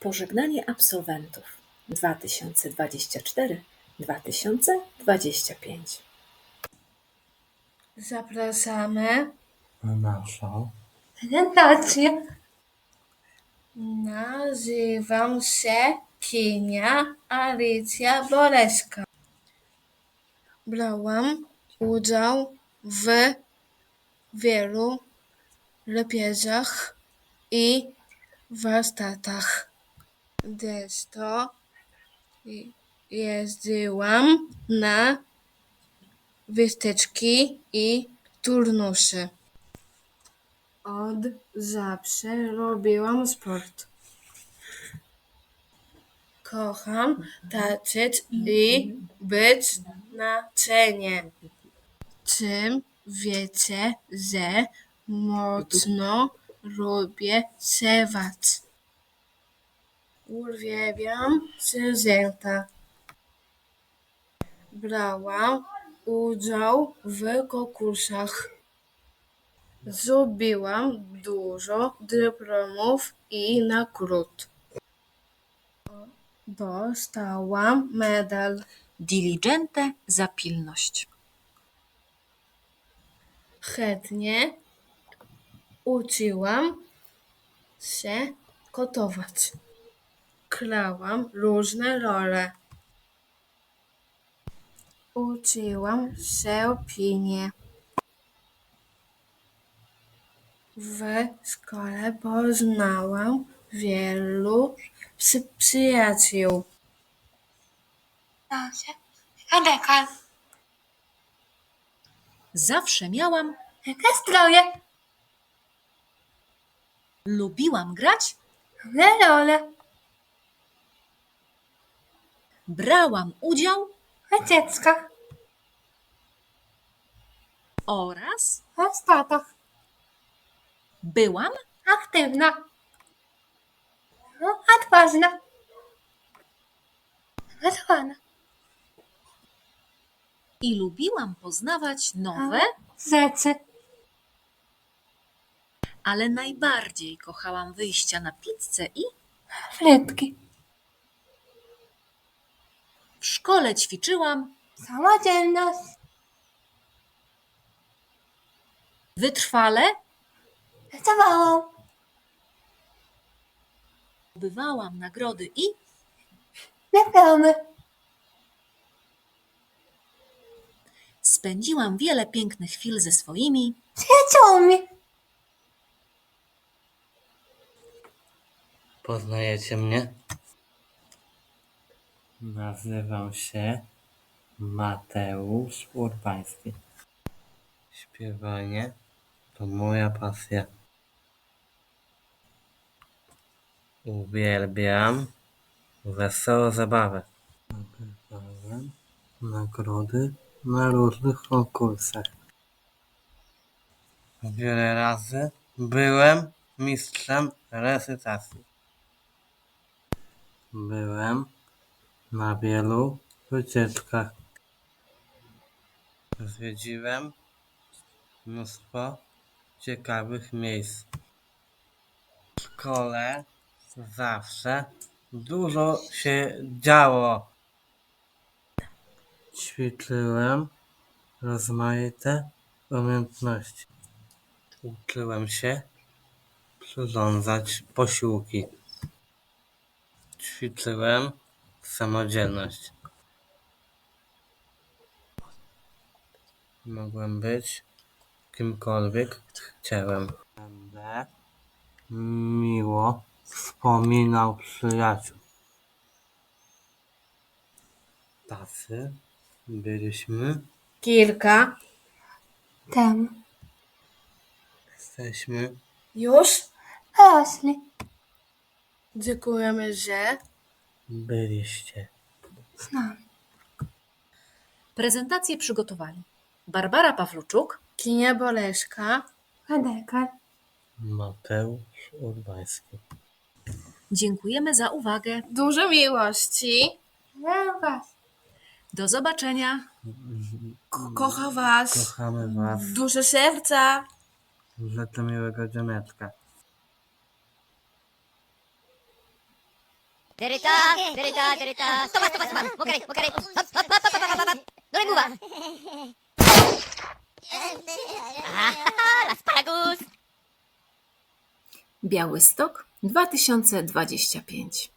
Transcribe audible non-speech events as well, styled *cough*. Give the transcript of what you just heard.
Pożegnanie absolwentów 2024-2025. Zapraszamy na *laughs* naszą prezentację. Nazywam się Kinia Alicja Boleska. Brałam udział w wielu lepieżach i warsztatach. Gdyż to jeździłam na wytyczki i turnusy. Od zawsze robiłam sport. Kocham tańczyć i być na scenie. Czym wiecie, że mocno lubię śpiewać. Uwielbiam zwierzęta. Brałam udział w konkursach. Zrobiłam dużo dyplomów i nagród. Dostałam medal. Diligente za pilność. Chętnie uczyłam się gotować. Grałam różne role. Uczyłam się opinie. W szkole poznałam wielu przy- przyjaciół. Zawsze miałam, stroje, lubiłam grać, role, brałam udział w dzieckach, oraz w statach. byłam aktywna, no, odważna, zwana, i lubiłam poznawać nowe, rzeczy, ale najbardziej kochałam wyjścia na pizzę i frytki, w szkole ćwiczyłam. Samodzielność, wytrwale, pracowałam, bywałam nagrody i dyplomy, spędziłam wiele pięknych chwil ze swoimi, przyjaciółmi, Poznajecie mnie? Nazywam się Mateusz Urbański. Śpiewanie to moja pasja. Uwielbiam wesołą zabawę. Nagrody na różnych konkursach. Wiele razy byłem mistrzem recytacji. Byłem na wielu wycieczkach. Zwiedziłem mnóstwo ciekawych miejsc. W szkole zawsze dużo się działo. Ćwiczyłem rozmaite umiejętności. Uczyłem się przyrządzać posiłki. Ćwiczyłem samodzielność. Mogłem być kimkolwiek chciałem. Będę miło wspominał przyjaciół. Tacy byliśmy, kilka, tam, jesteśmy. już, rośli. Dziękujemy, że Byliście. z nami. prezentację przygotowali Barbara Pawluczuk, Kinia Boleszka, Adekal, Mateusz Urbański. Dziękujemy za uwagę. dużo miłości, was. Do zobaczenia. Ko- kocha was, Kochamy Was. duże serca. Życzę miłego dzieneczka. Deryta, deryta, deryta. Stopa, stopa, stopa. Mokrej, mokrej. Hop, hop, hop, hop, hop, hop, hop. Do. Aha, asparagus. Białystok 2025.